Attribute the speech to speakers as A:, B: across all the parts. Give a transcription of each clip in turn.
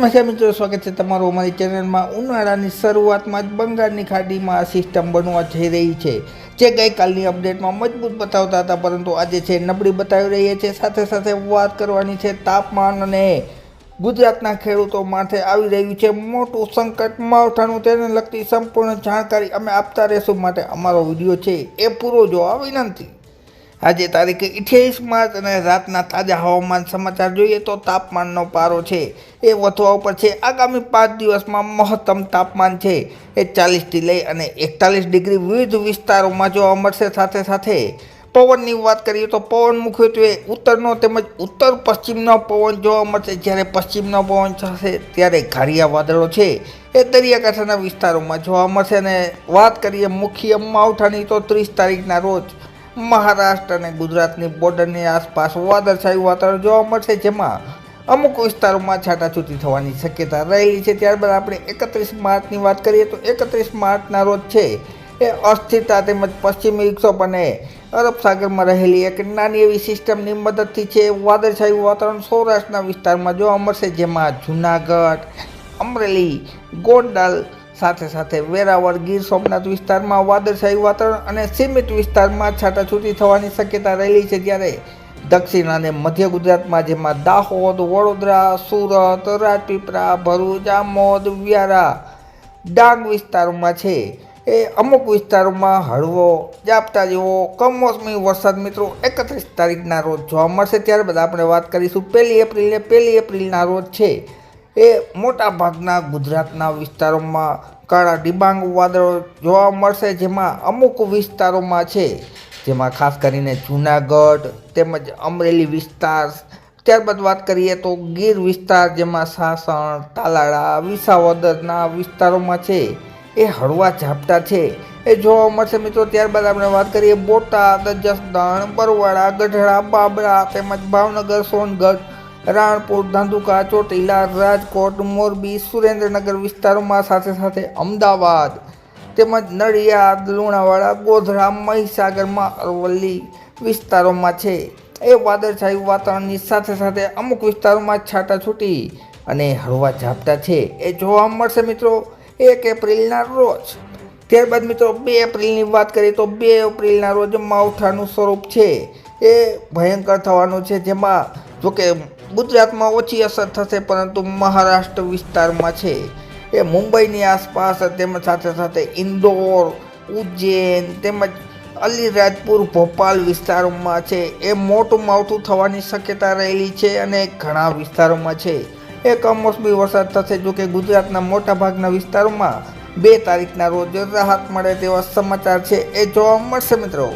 A: નમસ્કાર મિત્રો, સ્વાગત છે તમારું અમારી ચેનલમાં. ઉનાળાની શરૂઆતમાં જ બંગાળની ખાડીમાં આ સિસ્ટમ બનવા જઈ રહી છે, જે ગઈકાલની અપડેટમાં મજબૂત બતાવતા હતા, પરંતુ આજે છે નબળી બતાવી રહી છે. સાથે સાથે વાત કરવાની છે તાપમાન અને ગુજરાતના ખેડૂતો માથે આવી રહ્યું છે મોટું સંકટ. માવઠાનું તેને લગતી સંપૂર્ણ જાણકારી અમે આપતા રહેશું માટે અમારો વીડિયો છે એ પૂરો જોવા વિનંતી. આજે તારીખ અઠ્યાવીસ માર્ચ અને રાતના તાજા હવામાન સમાચાર જોઈએ તો તાપમાનનો પારો છે. એ વધવા ઉપર છે. આગામી પાંચ દિવસમાં મહત્તમ તાપમાન છે. એ ચાલીસથી લઈ અને એકતાલીસ ડિગ્રી વિવિધ વિસ્તારોમાં જોવા મળશે. સાથે સાથે પવનની વાત કરીએ તો પવન મુખ્યત્વે ઉત્તરનો તેમજ ઉત્તર પશ્ચિમનો પવન જોવા મળશે. જ્યારે પશ્ચિમનો પવન થશે ત્યારે ઘારિયા વાદળો છે. એ દરિયાકાંઠાના વિસ્તારોમાં જોવા મળશે અને વાત કરીએ મુખ્ય માવઠાની તો ત્રીસ તારીખના રોજ મહારાષ્ટ્ર અને ગુજરાતની બોર્ડરની આસપાસ વાદળછાયું વાતાવરણ જોવા મળશે, જેમાં અમુક વિસ્તારોમાં છાટાછૂટી થવાની શક્યતા રહેલી છે. ત્યારબાદ આપણે એકત્રીસ માર્ચની વાત કરીએ તો એકત્રીસ માર્ચના રોજ છે એ અસ્થિરતા તેમજ પશ્ચિમી વિક્ષોભ અને અરબ સાગરમાં રહેલી એક નાની એવી સિસ્ટમની મદદથી છે. વાદળછાયું વાતાવરણ સૌરાષ્ટ્રના વિસ્તારમાં જોવા મળશે, જેમાં જૂનાગઢ, અમરેલી, ગોંડલ સાથે સાથે વેરાવળ, ગીર સોમનાથ વિસ્તારમાં વાદળછાયું વાતાવરણ અને સીમિત વિસ્તારમાં છાટાછૂટી થવાની શક્યતા રહેલી છે જ્યારે દક્ષિણ અને મધ્ય ગુજરાતમાં જેમાં દાહોદ, વડોદરા, સુરત, રાજપીપળા, ભરૂચ, આમોદ, વ્યારા ડાંગ વિસ્તારોમાં છે. એ અમુક વિસ્તારોમાં હળવો, ઝાપટા જેવો, કમોસમી વરસાદ મિત્રો એકત્રીસ તારીખના રોજ જોવા મળશે. ત્યારબાદ આપણે વાત કરીશું પહેલી એપ્રિલે પહેલી એપ્રિલના રોજ છે એ મોટા ભાગના ગુજરાતના વિસ્તારોમાં કાળા ડિબાંગ વાદળો જોવા મળશે, જેમાં અમુક વિસ્તારોમાં છે. જેમાં ખાસ કરીને જૂનાગઢ તેમજ અમરેલી વિસ્તાર. ત્યારબાદ વાત કરીએ તો ગીર વિસ્તાર, જેમાં સાસણ, તાલાળા, વિસાવદરના વિસ્તારોમાં છે. એ હળવા ઝાપટા છે. એ જોવા મળશે મિત્રો, ત્યારબાદ આપણે વાત કરીએ બોટાદ, જસદણ બરવાડા ગઢડા, બાબરા તેમજ ભાવનગર, સોનગઢ રાણપુર, ધંધુકા, ચોટીલા, રાજકોટ, મોરબી, સુરેન્દ્રનગર વિસ્તારોમાં સાથે સાથે અમદાવાદ તેમજ નડિયાદ, લુણાવાડા, ગોધરા, મહીસાગરમાં અરવલ્લી વિસ્તારોમાં છે. એ વાદળછાયું વાતાવરણની સાથે સાથે અમુક વિસ્તારોમાં છાટાછૂટી અને હળવા ઝાપટા છે. એ જોવા મળશે મિત્રો એક એપ્રિલના રોજ. ત્યારબાદ મિત્રો બે એપ્રિલની વાત કરીએ તો બે એપ્રિલના રોજ માવઠાનું સ્વરૂપ છે. એ ભયંકર થવાનું છે જેમાં જોકે ગુજરાતમાં ઓછી અસર થશે પરંતુ મહારાષ્ટ્ર વિસ્તારમાં છે. એ મુંબઈની આસપાસ તેમજ સાથે સાથે ઇન્દોર, ઉજ્જૈન તેમજ અલીરાજપુર, ભોપાલ વિસ્તારોમાં છે. એ મોટું માવઠું થવાની શક્યતા રહેલી છે અને ઘણા વિસ્તારોમાં છે. એ કમોસમી વરસાદ થશે જો કે ગુજરાતના મોટાભાગના વિસ્તારોમાં બે તારીખના રોજ રાહત મળે તેવા સમાચાર છે. એ જોવા મળશે મિત્રો.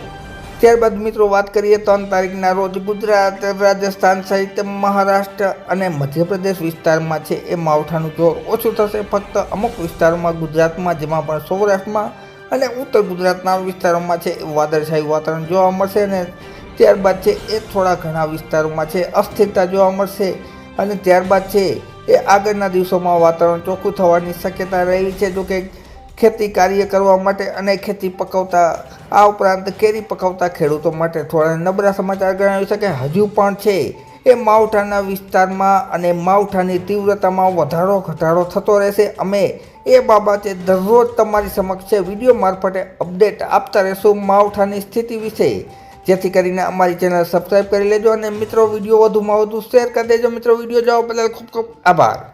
A: ત્યારબાદ મિત્રો વાત કરીએ ત્રણ તારીખના રોજ ગુજરાત, રાજસ્થાન સહિત મહારાષ્ટ્ર અને મધ્યપ્રદેશ વિસ્તારમાં છે. એ માવઠાનું જોર ઓછું થશે. ફક્ત અમુક વિસ્તારોમાં ગુજરાતમાં, જેમાં પણ સૌરાષ્ટ્રમાં અને ઉત્તર ગુજરાતના વિસ્તારોમાં છે એ વાદળછાયું વાતાવરણ જોવા મળશે અને ત્યારબાદ છે એ થોડા ઘણા વિસ્તારોમાં છે અસ્થિરતા જોવા મળશે અને ત્યારબાદ છે એ આગળના દિવસોમાં વાતાવરણ ચોખ્ખું થવાની શક્યતા રહેલી છે. જો કે ખેતી કાર્ય કરવા માટે અને ખેતી પકવતા, આ ઉપરાંત કેરી પકવતા ખેડૂતો માટે થોડા નબળા સમાચાર ગણાવી શકે હજુ પણ છે. એ માવઠાના વિસ્તારમાં અને માવઠાની તીવ્રતામાં વધારો ઘટાડો થતો રહેશે. અમે એ બાબતે દરરોજ તમારી સમક્ષ વીડિયો મારફતે અપડેટ આપતા રહેશું માવઠાની સ્થિતિ વિશે. જેથી કરીને અમારી ચેનલ સબસ્ક્રાઈબ કરી લેજો અને મિત્રો, વીડિયો વધુમાં વધુ શેર કરી દેજો. મિત્રો, વીડિયો જોવા બદલ ખૂબ ખૂબ આભાર.